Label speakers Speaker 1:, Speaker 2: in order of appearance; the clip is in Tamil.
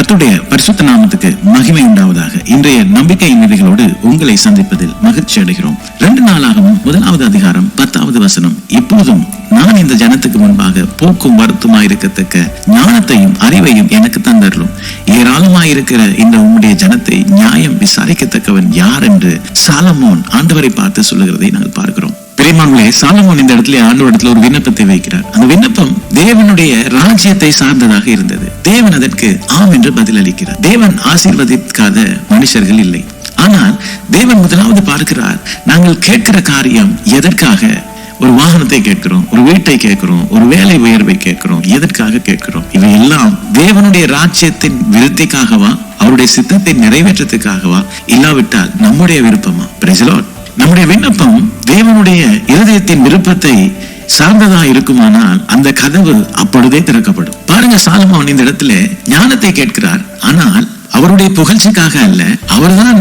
Speaker 1: கத்துடைய பரிசுத்த நாமத்துக்கு மகிமை உண்டாவதாக. இன்றைய நம்பிக்கை நிலைகளோடு உங்களை சந்திப்பதில் மகிழ்ச்சி அடைகிறோம். ரெண்டு நாளாகவும் முதலாவது அதிகாரம் பத்தாவது வசனம். இப்போதும் நான் இந்த ஜனத்துக்கு முன்பாக போக்கும் வருத்தமாயிருக்கத்தக்க ஞானத்தையும் அறிவையும் எனக்கு தந்தரலும் ஏராளமாயிருக்கிற இந்த உம்முடைய ஜனத்தை நியாயம் விசாரிக்கத்தக்கவன் யார் என்று சாலமோன் ஆண்டவரை பார்த்து சொல்லுகிறதை நாங்கள் பார்க்கிறோம். பெரியமானே சாலமோன் இந்த இடத்துல ஆண்டவரிடத்துல ஒரு விண்ணப்பத்தை வைக்கிறார். அந்த விண்ணப்பம் தேவனுடைய ராஜ்யத்தை சார்ந்ததாக இருந்தது. தேவன் அதற்கு ஆம் என்று பதிலளிக்கிறார். தேவன் ஆசீர்வதிக்காத மனுஷர்கள் இல்லை. ஆனால் தேவன் முதலாவது பார்க்கிறார் நாங்கள் கேட்கிற காரியம் எதற்காக? ஒரு வாகனத்தை கேட்கிறோம் ஒரு வீட்டை கேட்கிறோம் ஒரு வேலை உயர்வை கேட்கிறோம் எதற்காக கேட்கிறோம்? இவை எல்லாம் தேவனுடைய ராஜ்யத்தின் விருத்திக்காகவா? அவருடைய சித்தத்தை நிறைவேற்றத்துக்காகவா? இல்லாவிட்டால் நம்முடைய விருப்பமா? பிரஜலோட் நம்முடைய விண்ணப்பம் தேவனுடைய இருதயத்தின் விருப்பத்தை சார்ந்ததா இருக்குமானால் அந்த கதவு அப்பொழுதே திறக்கப்படும். பாருங்க சாலமோன் இந்த இடத்துல ஞானத்தை கேட்கிறார். ஆனால் அவருடைய புகழ்ச்சிக்காக அல்ல அவர்தான்